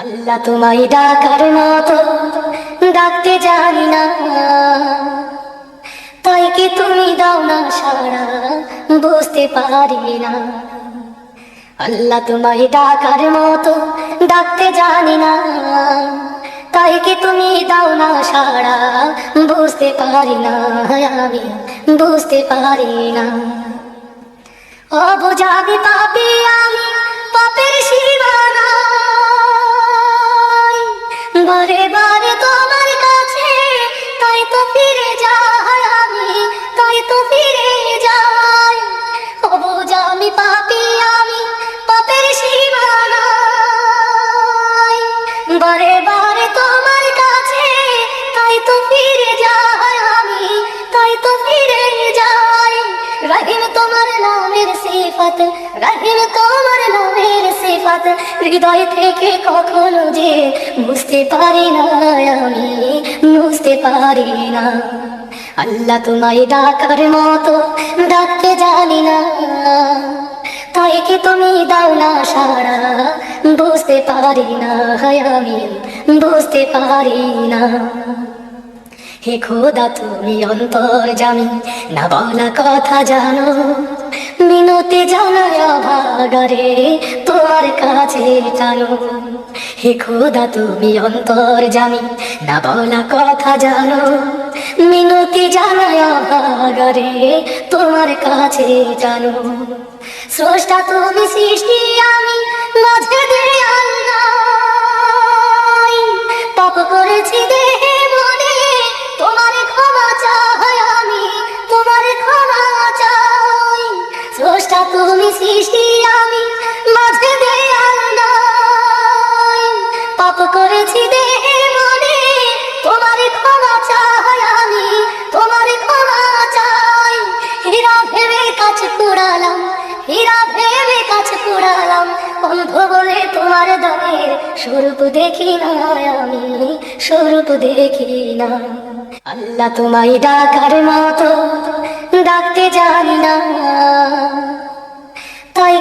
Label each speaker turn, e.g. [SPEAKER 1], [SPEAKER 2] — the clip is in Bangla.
[SPEAKER 1] আল্লাহ তোমায় ডাকার মতো, ডাকতে জানি না। তাই কি তুমি দাও না সারা, বুঝতে পারি না। আল্লাহ তোমায় ডাকার মতো, ডাকতে জানি না। তাই কি তুমি দাও না সারা, বুঝতে পারি না। আমি বুঝতে পারি না। অবুঝাবি পাপি আমি পাপের সীমানা বারে সিফাত রহিম তোমার নামের সিফাত, হৃদয় থেকে কখনো যে বুঝতে পারি না আমি, বুঝতে পারি না। আল্লাহ তোমায় ডাকার মতো ডাকতে জানি না, তাই কি তুমি দাও না সারা বুঝতে পারি না আমি, বুঝতে পারি না। হে খোদা, তুমি অন্তর জানি না বলা কথা জানো মিনতি জানায় ভাগারে তোমার কাছে জানো। হে খোদা, তুমি অন্তর জানি, না বলা কথা জানো। মিনতি জানায় ভাগারে তোমার কাছে জানো। স্রষ্টা তুমি সৃষ্টি, আমি মাঝে দিয়ে পাপ করেছি দেহে সৃষ্টি আমি মাঝে দেয়াল নাই। পাপ করেছি দেহে মনে তোমার ক্ষমা চাই আমি তোমার ক্ষমা চাই। হীরা ভেবে কাছে কুড়ালাম, হীরা ভেবে কাছে কুড়ালাম অন্ধ বলে তোমার দামের স্বরূপ দেখি না আমি, স্বরূপ দেখি না আল্লাহ তোমায় ডাকার মতো, ডাকতে জানি না।